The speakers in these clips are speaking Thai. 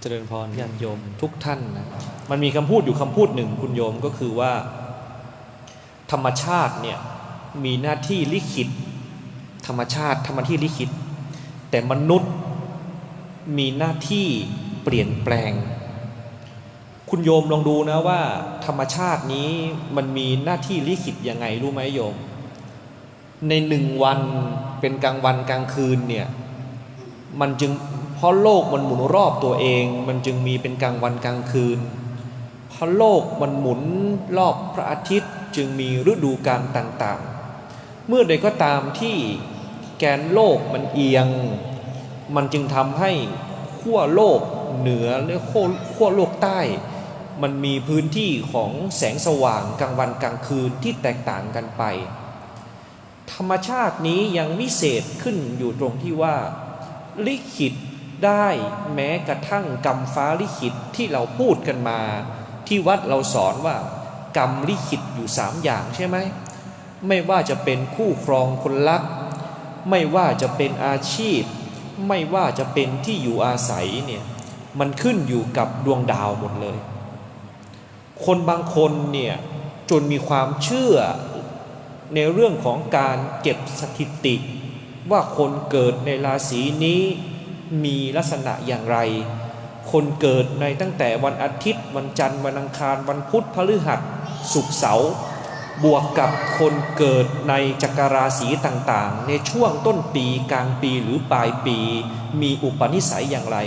เจริญพรญาติโยมทุกท่านนะมันมีคำพูดอยู่คำพูดหนึ่งคุณโยมก็คือว่า ธรรมชาติเนี่ยมีหน้าที่ลิขิต ธรรมชาติทำหน้าที่ลิขิต แต่มนุษย์มีหน้าที่เปลี่ยนแปลง คุณโยมลองดูนะว่า ธรรมชาตินี้มันมีหน้าที่ลิขิตยังไงรู้ไหมโยม ในหนึ่งวันเป็นกลางวันกลางคืนเนี่ยมันจึงเพ ราะโลกมันหมุนรอบตัวเอง มันจึงมีเป็นกลางวันกลางคืน เพราะโลกมันหมุนรอบพระอาทิตย์จึงมีฤดูกาลต่างๆ เมื่อใดก็ตามที่แกนโลกมันเอียง มันจึงทำให้ขั้วโลกเหนือและขั้วขั้วโลกใต้ มันมีพื้นที่ของแสงสว่างกลางวันกลางคืนที่แตกต่างกันไป ธรรมชาตินี้ยังวิเศษขึ้นอยู่ตรงที่ว่า ลิขิต ได้แม้กระทั่งกรรมฟ้าลิขิตที่เราพูดกันมา ที่วัดเราสอนว่ากรรมลิขิตอยู่สามอย่างใช่ไหมไม่ว่าจะเป็นคู่ครองคนรัก ไม่ว่าจะเป็นอาชีพ ไม่ว่าจะเป็นที่อยู่อาศัยเนี่ยมันขึ้นอยู่กับดวงดาวหมดเลย คนบางคนเนี่ยจนมีความเชื่อในเรื่องของการเก็บสถิติ ว่าคนเกิดในราศีนี้ มีลักษณะอย่างไร คนเกิดในตั้งแต่วันอาทิตย์ วันจันทร์วันอังคาร วันพุธพฤหัสศุกร์เสาร์บวกกับคนเกิดในจักรราศีต่างๆ ในช่วงต้นปีกลางปีหรือปลายปี มีอุปนิสัยอย่างไร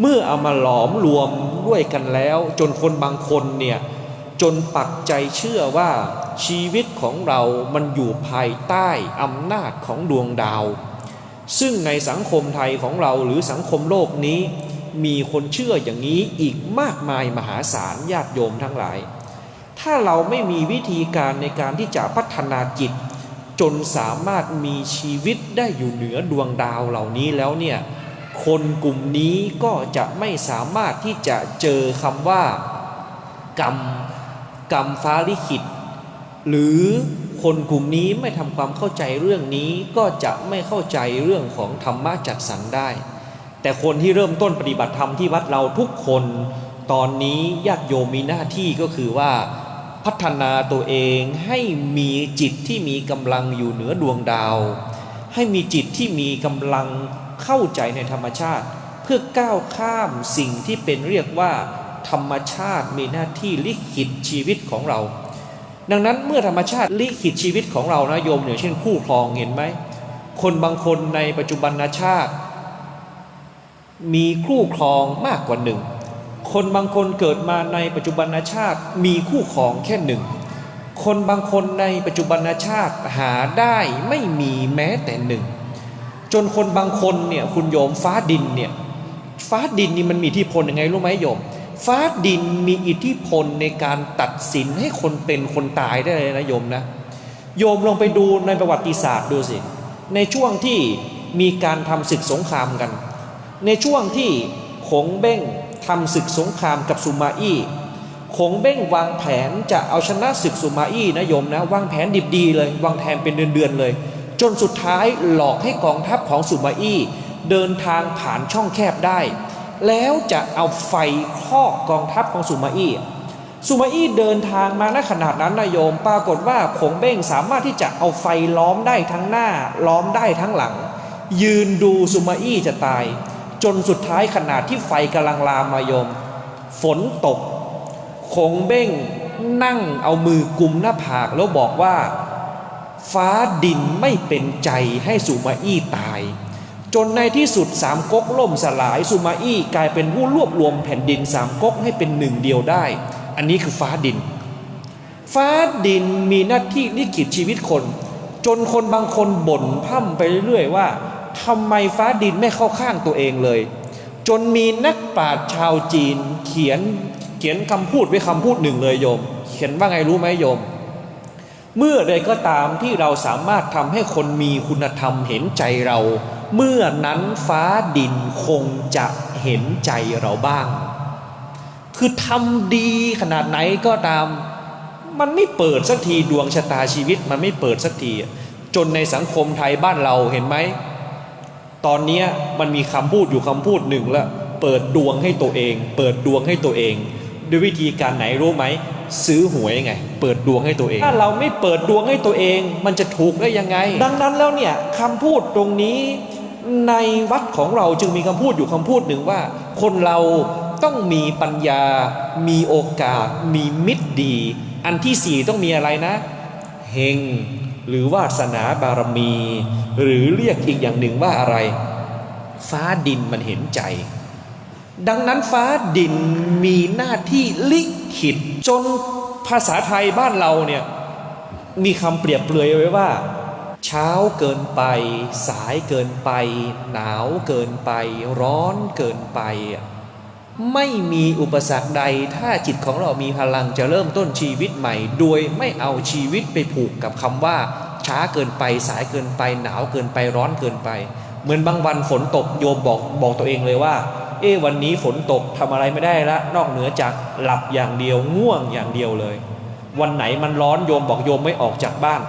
เมื่อเอามาหลอมรวมด้วยกันแล้ว จนคนบางคนเนี่ยจนปักใจเชื่อว่าชีวิตของเรามันอยู่ภายใต้อำนาจของดวงดาว ซึ่งในสังคมไทยของเราหรือสังคมโลกนี้ มีคนเชื่ออย่างนี้อีกมากมายมหาศาลญาติโยมทั้งหลาย ถ้าเราไม่มีวิธีการในการที่จะพัฒนาจิต จนสามารถมีชีวิตได้อยู่เหนือดวงดาวเหล่านี้แล้วเนี่ยคนกลุ่มนี้ก็จะไม่สามารถที่จะเจอคำว่า กรรม กรรมฟ้าลิขิต หรือ คนกลุ่มนี้ไม่ทำความเข้าใจเรื่องนี้ก็จะไม่เข้าใจเรื่องของธรรมะจัดสรรได้ แต่คนที่เริ่มต้นปฏิบัติธรรมที่วัดเราทุกคนตอนนี้ญาติโยมมีหน้าที่ก็คือว่าพัฒนาตัวเองให้มีจิตที่มีกำลังอยู่เหนือดวงดาว ให้มีจิตที่มีกำลังเข้าใจในธรรมชาติ เพื่อก้าวข้ามสิ่งที่เป็นเรียกว่า ธรรมชาติมีหน้าที่ลิขิตชีวิตของเรา ดังนั้นเมื่อธรรมชาติลิขิตชีวิตของเรานะโยมอย่างเช่นคู่ครองเห็นไหม คนบางคนในปัจจุบันชาติ มีคู่ครองมากกว่าหนึ่ง คนบางคนเกิดมาในปัจจุบันชาติ มีคู่ครองแค่หนึ่ง คนบางคนในปัจจุบันชาติหาได้ไม่มีแม้แต่หนึ่ง จนคนบางคนเนี่ยคุณโยมฟ้าดินเนี่ยฟ้าดินนี่มันมีทธิพลยังไงรู้ไหมโยม ฟ้าดินมีอิทธิพลในการตัดสินให้คนเป็นคนตายได้เลยนะโยมนะ โยมลองไปดูในประวัติศาสตร์ดูสิ ในช่วงที่มีการทำศึกสงครามกัน ในช่วงที่ขงเบ้งทำศึกสงครามกับสุมาอี้ขงเบ้งวางแผนจะเอาชนะศึกสุมาอี้นะโยมนะ วางแผนดิบดีเลย วางแผนเป็นเดือนๆเลย จนสุดท้ายหลอกให้กองทัพของสุมาอี้เดินทางผ่านช่องแคบได้ แล้วจะเอาไฟครอกกองทัพของสุมาอี้สุมาอี้เดินทางมาณขนาดนั้นนะโยม ปรากฏว่าขงเบ้งสามารถที่จะเอาไฟล้อมได้ทั้งหน้า ล้อมได้ทั้งหลัง ยืนดูสุมาอี้จะตาย จนสุดท้ายขนาดที่ไฟกำลังลามมาโยม ฝนตกคงเบ้งนั่งเอามือกุมหน้าผากแล้วบอกว่า ฟ้าดินไม่เป็นใจให้สุมาอี้ตาย จนในที่สุดสามก๊กล่มสลายสุมาอี้กลายเป็นผู้รวบรวมแผ่นดินสามก๊กให้เป็นหนึ่งเดียวได้ อันนี้คือฟ้าดิน ฟ้าดินมีหน้าที่ลิขิตชีวิตคน จนคนบางคนบ่นพร่ำไปเรื่อยๆว่าทำไมฟ้าดินไม่เข้าข้างตัวเองเลย จนมีนักปราชญ์ชาวจีนเขียนเขียนคำพูดไว้คำพูดหนึ่งเลยโยม เขียนว่าไงรู้ไหมโยม เมื่อใดก็ตามที่เราสามารถทำให้คนมีคุณธรรมเห็นใจเรา เมื่อนั้นฟ้าดินคงจะเห็นใจเราบ้าง คือทำดีขนาดไหนก็ตาม มันไม่เปิดสักทีดวงชะตาชีวิตมันไม่เปิดสักที จนในสังคมไทยบ้านเราเห็นไหม ตอนนี้มันมีคำพูดอยู่คำพูดหนึ่งล้วเปิดดวงให้ตัวเอง เปิดดวงให้ตัวเอง ด้วยวิธีการไหนรู้ไหมซื้อหวยไง เปิดดวงให้ตัวเอง ถ้าเราไม่เปิดดวงให้ตัวเอง มันจะถูกได้ยังไง ดังนั้นแล้วเนี่ยคำพูดตรงนี้ ในวัดของเราจึงมีคำพูดอยู่คำพูดหนึ่งว่า คนเราต้องมีปัญญา มีโอกาส มีมิตรดี อันที่สี่ต้องมีอะไรนะเฮงหรือวาสนาบารมี หรือเรียกอีกอย่างหนึ่งว่าอะไร ฟ้าดินมันเห็นใจ ดังนั้นฟ้าดินมีหน้าที่ลิขิตจนภาษาไทยบ้านเราเนี่ยมีคำเปรียบเปรยไว้ว่า ช้าเกินไป สายเกินไป หนาวเกินไป ร้อนเกินไป ไม่มีอุปสรรคใดถ้าจิตของเรามีพลังจะเริ่มต้นชีวิตใหม่ โดยไม่เอาชีวิตไปผูกกับคำว่า ช้าเกินไป สายเกินไป หนาวเกินไปร้อนเกินไป เหมือนบางวันฝนตกโยมบอกบอกตัวเองเลยว่า เอ๊วันนี้ฝนตกทำอะไรไม่ได้ละ นอกเหนือจากหลับอย่างเดียวง่วงอย่างเดียวเลย วันไหนมันร้อนโยมบอกโยมไม่ออกจากบ้าน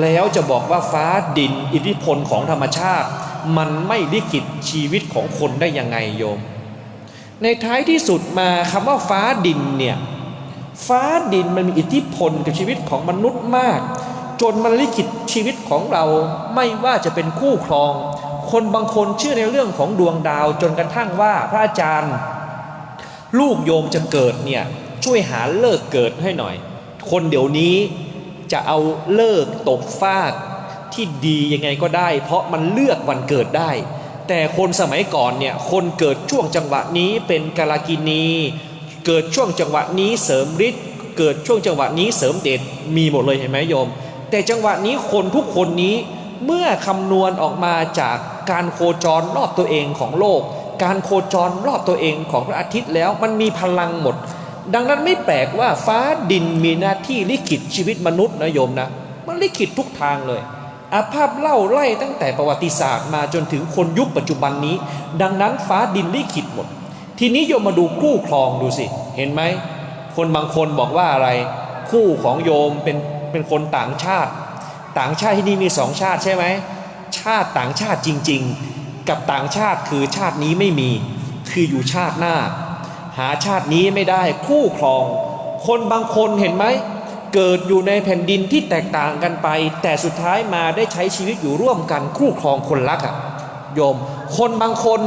แล้วจะบอกว่าฟ้าดินอิทธิพลของธรรมชาติ มันไม่ลิขิตชีวิตของคนได้ยังไงโยม ในท้ายที่สุดมาคำว่าฟ้าดินเนี่ยฟ้าดินมันมีอิทธิพลกับชีวิตของมนุษย์มาก จนมันลิขิตชีวิตของเราไม่ว่าจะเป็นคู่ครอง คนบางคนเชื่อในเรื่องของดวงดาวจนกระทั่งว่าพระอาจารย์ ลูกโยมจะเกิดเนี่ยช่วยหาเลิกเกิดให้หน่อย คนเดี๋ยวนี้ จะเอาเลิกตกฟากที่ดียังไงก็ได้ เพราะมันเลือกวันเกิดได้ แต่คนสมัยก่อนเนี่ยคนเกิดช่วงจังหวะนี้เป็นกาลกินี เกิดช่วงจังหวะนี้เสริมฤทธิ์เกิดช่วงจังหวะนี้เสริมเดชมีหมดเลยเห็นไหมโยม แต่จังหวะนี้คนทุกคนนี้เมื่อคำนวณออกมาจากการโคจรรอบตัวเองของโลก การโคจรรอบตัวเองของพระอาทิตย์แล้วมันมีพลังหมด ดังนั้นไม่แปลกว่าฟ้าดินมีหน้าที่ลิขิตชีวิตมนุษย์นะโยมนะ มันลิขิตทุกทางเลย อาภาพเล่าไล่ตั้งแต่ประวัติศาสตร์มาจนถึงคนยุคปัจจุบันนี้ ดังนั้นฟ้าดินลิขิตหมด ทีนี้โยมมาดูคู่ครองดูสิ เห็นไหม คนบางคนบอกว่าอะไร คู่ของโยมเป็นเป็นคนต่างชาติ ต่างชาติที่นี่มีสองชาติใช่ไหม ชาติต่างชาติจริง ๆ กับต่างชาติคือชาตินี้ไม่มี คืออยู่ชาติหน้า หาชาตินี้ไม่ได้คู่ครอง คนบางคนเห็นไหมเกิดอยู่ในแผ่นดินที่แตกต่างกันไป แต่สุดท้ายมาได้ใช้ชีวิตอยู่ร่วมกันคู่ครองคนรักอะโยม คนบางคน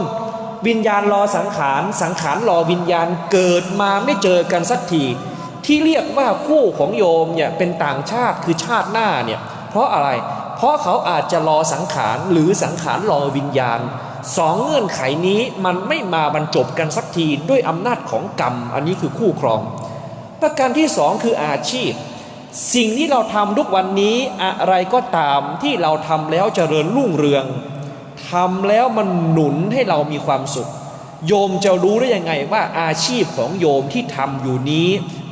วิญญาณรอสังขารสังขารรอวิญญาณเกิดมาไม่เจอกันสักทีที่เรียกว่าคู่ของโยมเนี่ยเป็นต่างชาติคือชาติหน้าเนี่ยเพราะอะไร เพราะเขาอาจจะรอสังขารหรือสังขารรอวิญญาณ สองเงื่อนไขนี้มันไม่มาบรรจบกันสักทีด้วยอำนาจของกรรม อันนี้คือคู่ครอง ประการที่สองคืออาชีพ สิ่งที่เราทำทุกวันนี้อะไรก็ตามที่เราทำแล้วเจริญรุ่งเรืองทำแล้วมันหนุนให้เรามีความสุข โยมจะรู้ได้ยังไงว่าอาชีพของโยมที่ทำอยู่นี้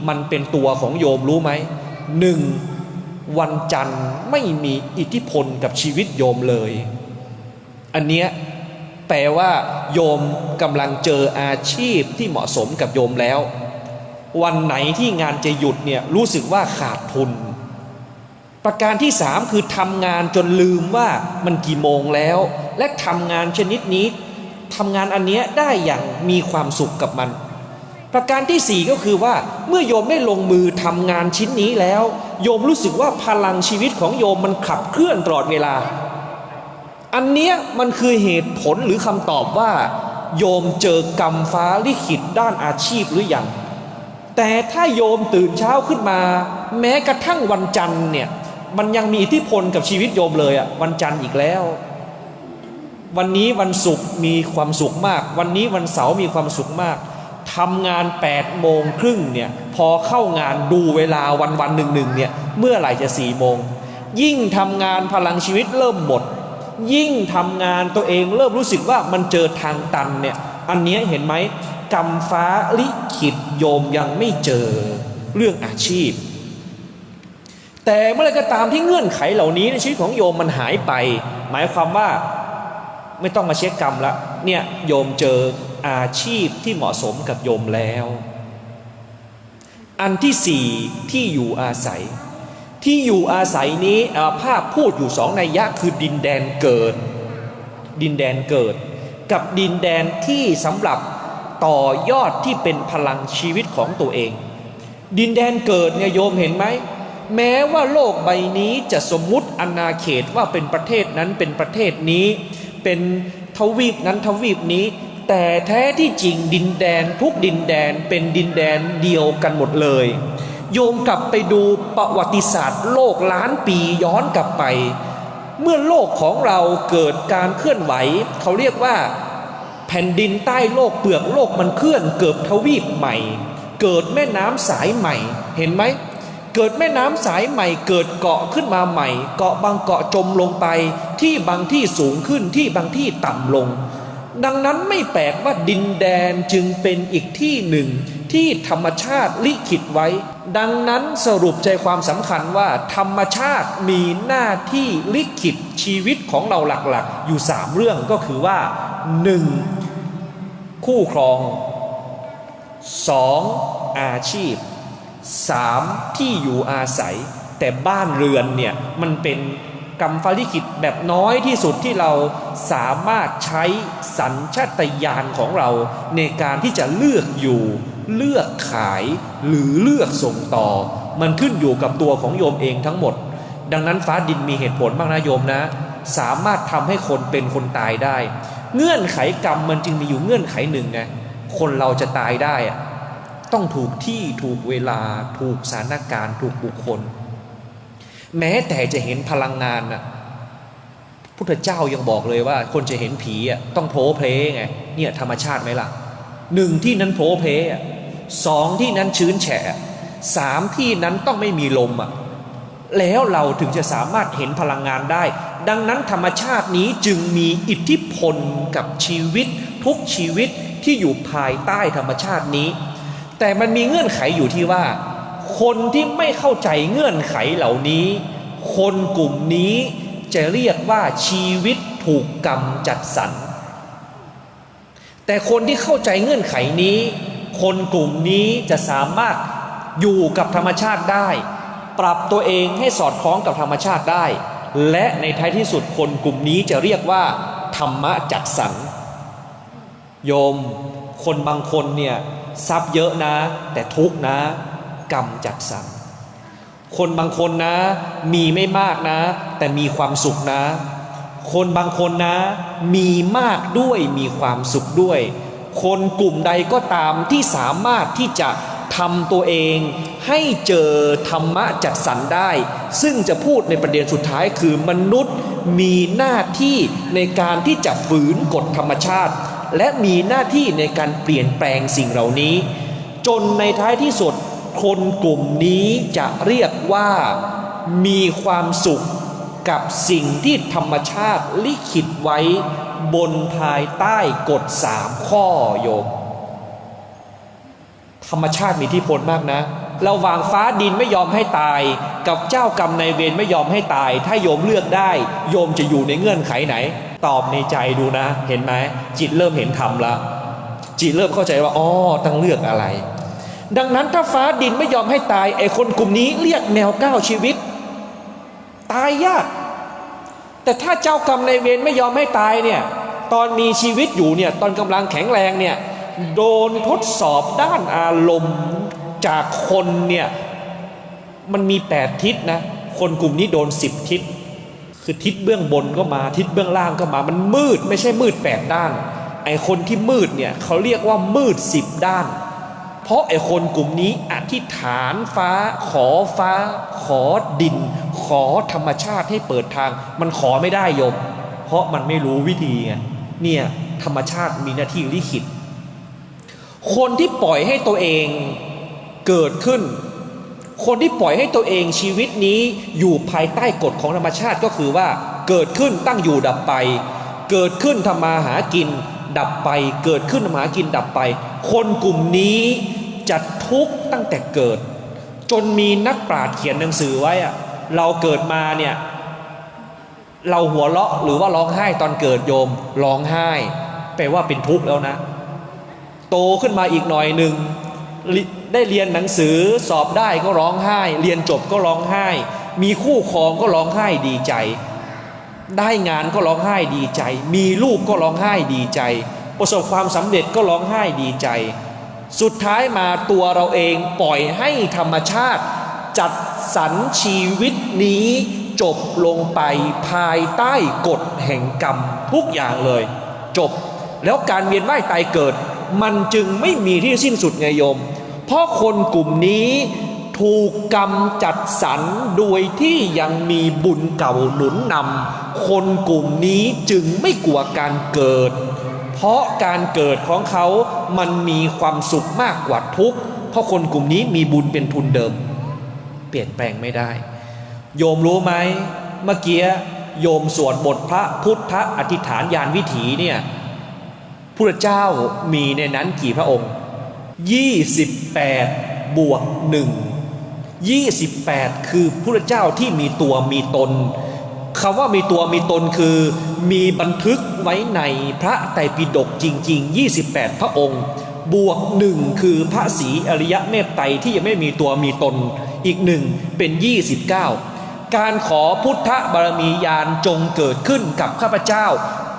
มันเป็นตัวของโยมรู้ไหมหนึ่งวันจันทร์ไม่มีอิทธิพลกับชีวิตโยมเลย อันเนี้ย แปลว่า โยมกำลังเจออาชีพที่เหมาะสมกับโยมแล้ว วันไหนที่งานจะหยุดเนี่ยรู้สึกว่าขาดทุน ประการที่สามคือทำงานจนลืมว่ามันกี่โมงแล้ว และทำงานชนิดนี้ทำงานอันเนี้ยได้อย่างมีความสุขกับมัน ประการที่สี่ก็คือว่าเมื่อโยมได้ลงมือทำงานชิ้นนี้แล้ว โยมรู้สึกว่าพลังชีวิตของโยมมันขับเคลื่อนตลอดเวลา อันเนี้ยมันคือเหตุผลหรือคำตอบว่า โยมเจอกรรมฟ้าลิขิตด้านอาชีพหรือยังแต่ถ้าโยมตื่นเช้าขึ้นมา แม้กระทั่งวันจันทร์เนี่ยมันยังมีอิทธิพลกับชีวิตโยมเลยอะวันจันทร์อีกแล้ว วันนี้วันศุกร์มีความสุขมาก วันนี้วันเสาร์มีความสุขมากทำงาน8ปดโมงครึ่งเนี่ยพอเข้างานดูเวลาวันวันหนึ่งหนึ่งเนี่ยเมื่อไหร่จะสี่โมงยิ่งทำงานพลังชีวิตเริ่มหมด ยิ่งทำงานตัวเองเริ่มรู้สึกว่ามันเจอทางตันเนี่ยอันนี้เห็นไหมกรรมฟ้าลิขิตโยมยังไม่เจอเรื่องอาชีพ แต่เมื่อไรก็ตามที่เงื่อนไขเหล่านี้ในชีวิตของโยมมันหายไป หมายความว่าไม่ต้องมาเช็คกรรมละเนี่ยโยมเจออาชีพที่เหมาะสมกับโยมแล้ว อันที่สี่ที่อยู่อาศัย ที่อยู่อาศัยนี้อาภาพพูดอยู่สองในยะคือดินแดนเกิด ดินแดนเกิด กับดินแดนที่สำหรับต่อยอดที่เป็นพลังชีวิตของตัวเอง ดินแดนเกิดเนี่ยโยมเห็นไหมแม้ว่าโลกใบนี้จะสมมุติอาณาเขตว่าเป็นประเทศนั้นเป็นประเทศนี้ เป็นทวีปนั้นทวีปนี้ แต่แท้ที่จริงดินแดนทุกดินแดนเป็นดินแดนเดียวกันหมดเลย โยมกลับไปดูประวัติศาสตร์โลกล้านปีย้อนกลับไป เมื่อโลกของเราเกิดการเคลื่อนไหว เขาเรียกว่า แผ่นดินใต้โลกเปลือกโลกมันเคลื่อน เกิดทวีปใหม่ เกิดแม่น้ำสายใหม่ เห็นไหมเกิดแม่น้ำสายใหม่เกิดเกาะขึ้นมาใหม่ เกาะบางเกาะจมลงไป ที่บางที่สูงขึ้นที่บางที่ต่ำลง ดังนั้นไม่แปลกว่าดินแดนจึงเป็นอีกที่หนึ่ง ที่ธรรมชาติลิขิตไว้ ดังนั้นสรุปใจความสำคัญว่าธรรมชาติมีหน้าที่ลิขิตชีวิตของเราหลักๆ อยู่สามเรื่องก็คือว่าหนึ่งคู่ครอง 2. อาชีพ 3. ที่อยู่อาศัย แต่บ้านเรือนเนี่ยมันเป็นกรรมฟลิขิตแบบน้อยที่สุดที่เราสามารถใช้สัญชาตญาณของเราในการที่จะเลือกอยู่ เลือกขายหรือเลือกส่งต่อ มันขึ้นอยู่กับตัวของโยมเองทั้งหมด ดังนั้นฟ้าดินมีเหตุผลมากนะโยมนะ สามารถทำให้คนเป็นคนตายได้ เงื่อนไขกรรมมันจึงมีอยู่เงื่อนไขหนึ่งไงคนเราจะตายได้อะต้องถูกที่ถูกเวลาถูกสถานการณ์ ถูกบุคคล แม้แต่จะเห็นพลังงานน่ะพุทธเจ้ายังบอกเลยว่า คนจะเห็นผีอะต้องโผล่เพลไงเนี่ยธรรมชาติไหมล่ะหนึ่งที่นั้นโผล่เพลอะ สองที่นั้นชื้นแฉะสามที่นั้นต้องไม่มีลมอะแล้วเราถึงจะสามารถเห็นพลังงานได้ ดังนั้นธรรมชาตินี้จึงมีอิทธิพลกับชีวิต ทุกชีวิตที่อยู่ภายใต้ธรรมชาตินี้ แต่มันมีเงื่อนไขอยู่ที่ว่า คนที่ไม่เข้าใจเงื่อนไขเหล่านี้ คนกลุ่มนี้จะเรียกว่าชีวิตถูกกรรมจัดสรรแต่คนที่เข้าใจเงื่อนไขนี้ คนกลุ่มนี้จะสามารถอยู่กับธรรมชาติได้ ปรับตัวเองให้สอดคล้องกับธรรมชาติได้ และในท้ายที่สุดคนกลุ่มนี้จะเรียกว่า ธรรมะจัดสรรโยมคนบางคนเนี่ยทรัพย์เยอะนะ แต่ทุกนะ กรรมจัดสรรคนบางคนนะ มีไม่มากนะ แต่มีความสุขนะ คนบางคนนะ มีมากด้วยมีความสุขด้วย คนกลุ่มใดก็ตามที่สามารถที่จะทำตัวเองให้เจอธรรมะจัดสรรได้ ซึ่งจะพูดในประเด็นสุดท้ายคือมนุษย์มีหน้าที่ในการที่จะฝืนกฎธรรมชาติ และมีหน้าที่ในการเปลี่ยนแปลงสิ่งเหล่านี้ จนในท้ายที่สุดคนกลุ่มนี้จะเรียกว่ามีความสุข กับสิ่งที่ธรรมชาติลิขิตไว้บนภายใต้กฎสามข้อโยม ธรรมชาติมีทธิพลมากนะระหว่างฟ้าดินไม่ยอมให้ตาย กับเจ้ากรรมนายเวรไม่ยอมให้ตาย ถ้าโยมเลือกได้ โยมจะอยู่ในเงื่อนไขไหน ตอบในใจดูนะ เห็นไหมจิตเริ่มเห็นธรรมละจิตเริ่มเข้าใจว่าอ๋อต้องเลือกอะไร ดังนั้นถ้าฟ้าดินไม่ยอมให้ตายไอ้คนกลุ่มนี้เรียกแนวก้าวชีวิต ตายยาก แต่ถ้าเจ้ากรรมในเวรไม่ยอมให้ตายเนี่ยตอนมีชีวิตอยู่เนี่ยตอนกำลังแข็งแรงเนี่ยโดนทดสอบด้านอารมณ์จากคนเนี่ยมันมีแปดทิศนะคนกลุ่มนี้โดนสิบทิศ คือทิศเบื้องบนก็มาทิศเบื้องล่างก็มามันมืดไม่ใช่มืดแปดด้านไอคนที่มืดเนี่ยเขาเรียกว่ามืดสิบด้าน เพราะไอ้คนกลุ่มนี้อธิษฐานฟ้า ขอฟ้า ขอดิน ขอธรรมชาติให้เปิดทาง มันขอไม่ได้โยม เพราะมันไม่รู้วิธีไงเนี่ยธรรมชาติมีหน้าที่ลิขิต คนที่ปล่อยให้ตัวเองเกิดขึ้น คนที่ปล่อยให้ตัวเองชีวิตนี้อยู่ภายใต้กฎของธรรมชาติก็คือว่า เกิดขึ้นตั้งอยู่ดับไป เกิดขึ้นทำมาหากิน ดับไป เกิดขึ้นทำมาหากินดับไป คนกลุ่มนี้ จะทุกข์ตั้งแต่เกิด จนมีนักปราชญ์เขียนหนังสือไว้อะเราเกิดมาเนี่ยเราหัวเราะหรือว่าร้องไห้ตอนเกิดโยมร้องไห้แปลว่าเป็นทุกข์แล้วนะ โตขึ้นมาอีกหน่อยหนึ่งได้เรียนหนังสือสอบได้ก็ร้องไห้ เรียนจบก็ร้องไห้ มีคู่ครองก็ร้องไห้ดีใจ ได้งานก็ร้องไห้ดีใจ มีลูกก็ร้องไห้ดีใจ ประสบความสำเร็จก็ร้องไห้ดีใจ สุดท้ายมาตัวเราเองปล่อยให้ธรรมชาติ จัดสรรชีวิตนี้จบลงไปภายใต้กฎแห่งกรรมทุกอย่างเลย จบแล้วการเวียนว่ายตายเกิด มันจึงไม่มีที่สิ้นสุดไงโยม เพราะคนกลุ่มนี้ถูกกรรมจัดสรรโดยที่ยังมีบุญเก่าหนุนนำคนกลุ่มนี้จึงไม่กลัวการเกิด เพราะการเกิดของเขามันมีความสุขมากกว่าทุกข์เพราะคนกลุ่มนี้มีบุญเป็นทุนเดิม เปลี่ยนแปลงไม่ได้ โยมรู้ไหมเมื่อกี้โยมสวดบทพระพุทธอธิษฐานยานวิถีเนี่ยพระเจ้ามีในนั้นกี่พระองค์ 28 บวกหนึ่ง28 คือพระเจ้าที่มีตัวมีตน คำว่ามีตัวมีตนคือมีบันทึกไว้ในพระไตรปิฎกจริง ๆ 28 พระองค์ บวกหนึ่งคือพระศรีอริยะเมตไตรที่ยังไม่มีตัวมีตนอีกหนึ่งเป็น 29 การขอพุทธบารมียานจงเกิดขึ้นกับข้าพเจ้า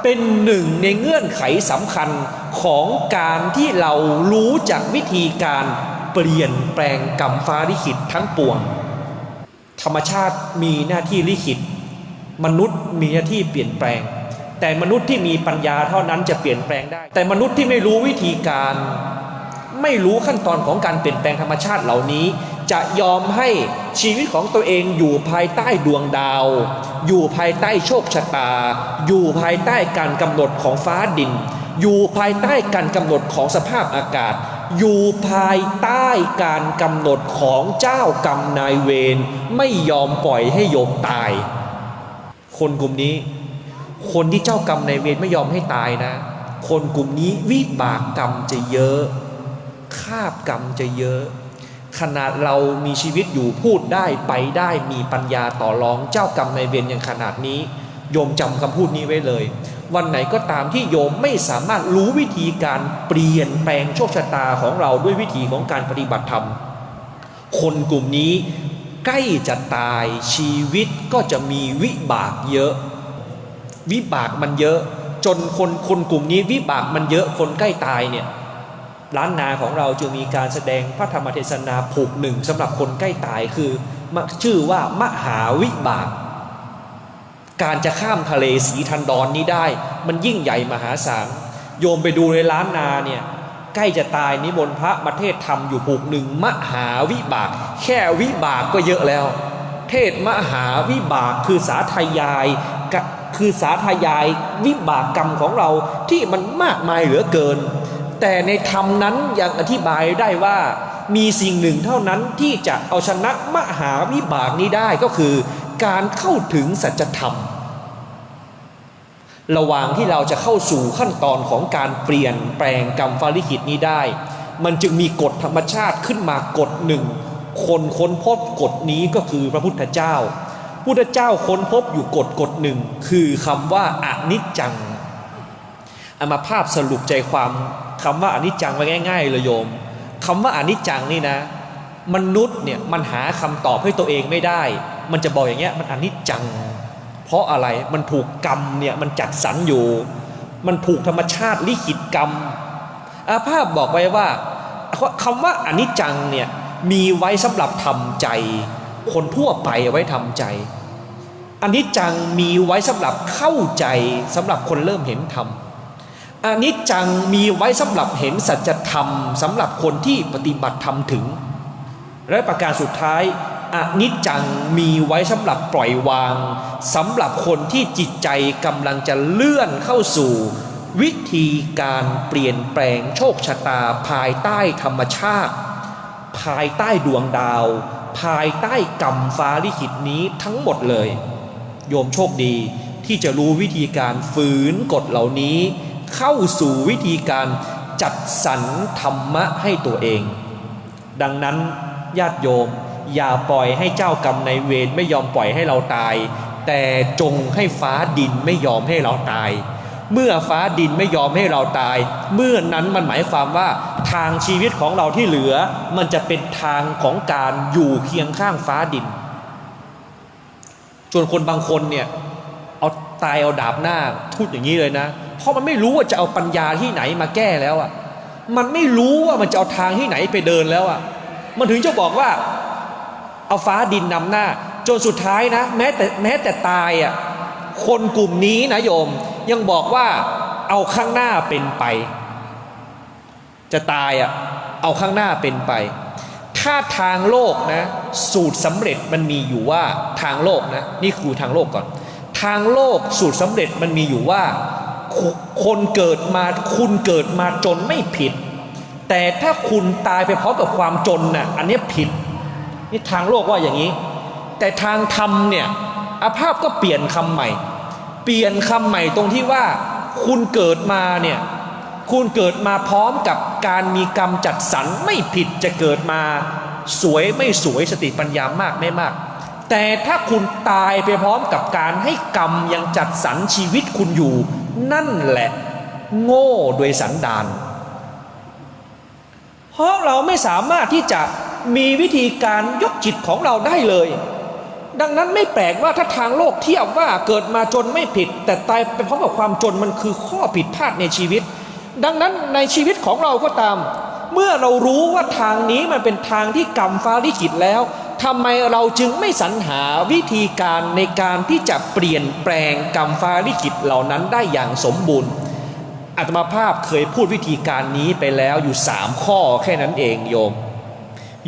เป็นหนึ่งในเงื่อนไขสำคัญของการที่เรารู้จักวิธีการเปลี่ยนแปลงกรรมฟ้าลิขิตทั้งปวง ธรรมชาติมีหน้าที่ลิขิต มนุษย์มีหน้าที่เปลี่ยนแปลง แต่มนุษย์ที่มีปัญญาเท่านั้นจะเปลี่ยนแปลงได้ แต่มนุษย์ที่ไม่รู้วิธีการ ไม่รู้ขั้นตอนของการเปลี่ยนแปลงธรรมชาติเหล่านี้ จะยอมให้ชีวิตของตัวเองอยู่ภายใต้ดวงดาว อยู่ภายใต้โชคชะตา อยู่ภายใต้การกำหนดของฟ้าดิน อยู่ภายใต้การกำหนดของสภาพอากาศอยู่ภายใต้การกำหนดของเจ้ากรรมนายเวรไม่ยอมปล่อยให้โยมตาย คนกลุ่มนี้ คนที่เจ้ากรรมในเวรไม่ยอมให้ตายนะ คนกลุ่มนี้วิบากกรรมจะเยอะ คาบกรรมจะเยอะ ขนาดเรามีชีวิตอยู่พูดได้ไปได้มีปัญญาต่อรองเจ้ากรรมในเวรอย่างขนาดนี้ โยมจำคำพูดนี้ไว้เลย วันไหนก็ตามที่โยมไม่สามารถรู้วิธีการเปลี่ยนแปลงโชคชะตาของเราด้วยวิธีของการปฏิบัติธรรมคนกลุ่มนี้ ใกล้จะตายชีวิตก็จะมีวิบากเยอะ วิบากมันเยอะ จนคนคนกลุ่มนี้วิบากมันเยอะคนใกล้ตายเนี่ยร้านนาของเราจึงมีการแสดงพระธรรมเทศนาผูกหนึ่งสำหรับคนใกล้ตายคือชื่อว่ามหาวิบาก การจะข้ามทะเลสีทันดอนนี้ได้ มันยิ่งใหญ่มหาศาลโยมไปดูในร้านนาเนี่ย ใกล้จะตายนิมนต์พระมาเทศธรรมอยู่ผูกหนึ่งมหาวิบาก แค่วิบากก็เยอะแล้ว เทศมหาวิบากคือสาธยายคือสาธยายวิบากกรรมของเราที่มันมากมายเหลือเกิน แต่ในธรรมนั้นยังอธิบายได้ว่ามีสิ่งหนึ่งเท่านั้นที่จะเอาชนะมหาวิบากนี้ได้ก็คือ การเข้าถึงสัจธรรม ระหว่างที่เราจะเข้าสู่ขั้นตอนของการเปลี่ยนแปลงกรรมฟาลิขิตนี้ได้ มันจึงมีกฎธรรมชาติขึ้นมากฎหนึ่ง คนค้นพบกฎนี้ก็คือพระพุทธเจ้า พุทธเจ้าค้นพบอยู่กฎกฎหนึ่ง คือคำว่าอนิจจังเอามาภาพสรุปใจความคำว่าอนิจจังไว้ง่าย ๆ เลยโยมคำว่าอนิจจังนี่นะ มนุษย์เนี่ยมันหาคำตอบให้ตัวเองไม่ได้ มันจะบอกอย่างเงี้ยมันอนิจจัง เพราะอะไรมันถูกกรรมเนี่ยมันจัดสรรอยู่ มันถูกธรรมชาติลิขิตกรรม อาภาพบอกไว้ว่าคำว่าอนิจจังเนี่ยมีไว้สำหรับทำใจ คนทั่วไปไว้ทำใจอนิจจังมีไว้สำหรับเข้าใจสำหรับคนเริ่มเห็นธรรมอนิจจังมีไว้สำหรับเห็นสัจธรรมสำหรับคนที่ปฏิบัติธรรมถึง และประการสุดท้าย อนิจจังมีไว้สำหรับปล่อยวางสำหรับคนที่จิตใจกำลังจะเลื่อนเข้าสู่ วิธีการเปลี่ยนแปลงโชคชะตาภายใต้ธรรมชาติ ภายใต้ดวงดาว ภายใต้กรรมฟ้าลิขิตนี้ทั้งหมดเลย โยมโชคดีที่จะรู้วิธีการฝืนกฎเหล่านี้ เข้าสู่วิธีการจัดสรรธรรมะให้ตัวเอง ดังนั้นญาติโยม อย่าปล่อยให้เจ้ากรรมในเวรไม่ยอมปล่อยให้เราตาย แต่จงให้ฟ้าดินไม่ยอมให้เราตาย เมื่อฟ้าดินไม่ยอมให้เราตาย เมื่อนั้นมันหมายความว่าทางชีวิตของเราที่เหลือ มันจะเป็นทางของการอยู่เคียงข้างฟ้าดินจนคนบางคนเนี่ยเอาตายเอาดาบหน้าพูดอย่างนี้เลยนะ เพราะมันไม่รู้ว่าจะเอาปัญญาที่ไหนมาแก้แล้วอะมันไม่รู้ว่ามันจะเอาทางที่ไหนไปเดินแล้วอะมันถึงจะบอกว่า เอาฟ้าดินนำหน้า จนสุดท้ายนะ แม้แต่แม้แต่ตายอะคนกลุ่มนี้นะโยมยังบอกว่าเอาข้างหน้าเป็นไป จะตายอะเอาข้างหน้าเป็นไป ถ้าทางโลกนะ สูตรสำเร็จมันมีอยู่ว่าทางโลกนะนี่คือทางโลกก่อน ทางโลกสูตรสำเร็จมันมีอยู่ว่า คนเกิดมาคุณเกิดมาจนไม่ผิด แต่ถ้าคุณตายไปพร้อมกับความจนน่ะอันนี้ผิด นี่ทางโลกว่าอย่างนี้ แต่ทางธรรมเนี่ยอาภาพก็เปลี่ยนคำใหม่ เปลี่ยนคำใหม่ตรงที่ว่าคุณเกิดมาเนี่ยคุณเกิดมาพร้อมกับการมีกรรมจัดสรรไม่ผิดจะเกิดมาสวยไม่สวยสติปัญญามากไม่มาก แต่ถ้าคุณตายไปพร้อมกับการให้กรรมยังจัดสรรชีวิตคุณอยู่ นั่นแหละโง่โดยสันดาน เพราะเราไม่สามารถที่จะ มีวิธีการยกจิตของเราได้เลย ดังนั้นไม่แปลกว่าถ้าทางโลกเทียบว่าเกิดมาจนไม่ผิด แต่ตายไปพร้อมกับความจนมันคือข้อผิดพลาดในชีวิต ดังนั้นในชีวิตของเราก็ตาม เมื่อเรารู้ว่าทางนี้มันเป็นทางที่กรรมฟ้าลิขิตแล้วทำไมเราจึงไม่สรรหาวิธีการในการที่จะเปลี่ยนแปลงกรรมฟ้าลิขิตเหล่านั้นได้อย่างสมบูรณ์อาตมาภาพเคยพูดวิธีการนี้ไปแล้วอยู่สามข้อแค่นั้นเองโยม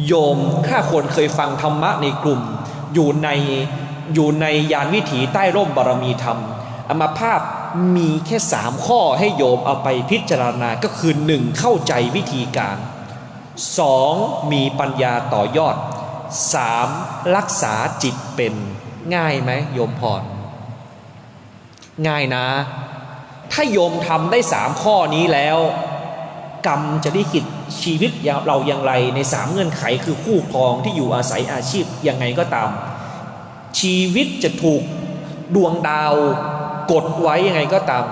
โยมถ้าคนเคยฟังธรรมะในกลุ่ม อยู่ในอยู่ในยานวิถีใต้ร่มบารมีธรรมอมาภาพมีแค่สามข้อให้โยมเอาไปพิจารณาก็คือหนึ่งเข้าใจวิธีการสองมีปัญญาต่อยอดสามรักษาจิตเป็นง่ายไหมโยมพร ง่ายนะ ถ้าโยมทำได้สามข้อนี้แล้ว กรรมจะได้ขิด ชีวิตเราอย่างไรในสามเงื่อนไขคือคู่ครองที่อยู่อาศัยอาชีพยังไงก็ตาม ชีวิตจะถูกดวงดาวกดไว้ยังไงก็ตาม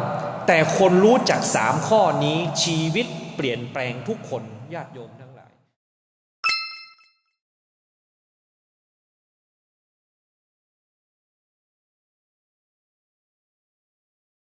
แต่คนรู้จักสามข้อนี้ชีวิตเปลี่ยนแปลงทุกคนญาติโยม